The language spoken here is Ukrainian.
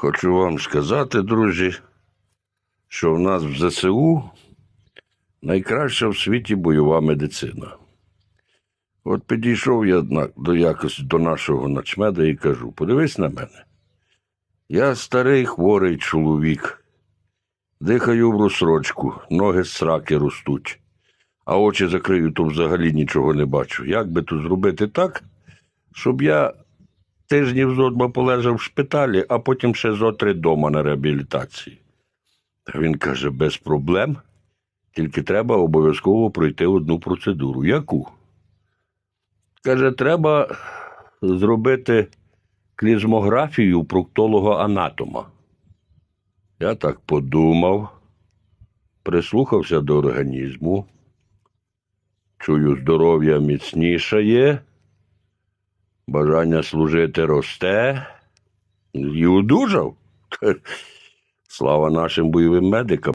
Хочу вам сказати, друзі, що в нас в ЗСУ найкраща в світі бойова медицина. От підійшов я до якось до нашого начмеда і кажу: подивись на мене. Я старий хворий чоловік, дихаю в розсрочку, ноги з сраки ростуть, а очі закрию, то взагалі нічого не бачу. Як би то зробити так, щоб я тижнів зо полежав в шпиталі, а потім ще зо три дома на реабілітації. Та він каже, без проблем, тільки треба обов'язково пройти одну процедуру. Яку? Каже, треба зробити клізмографію проктолога-анатома. Я так подумав, прислухався до організму. Чую, здоров'я міцнішає, бажання служити росте і одужав. Слава нашим бойовим медикам.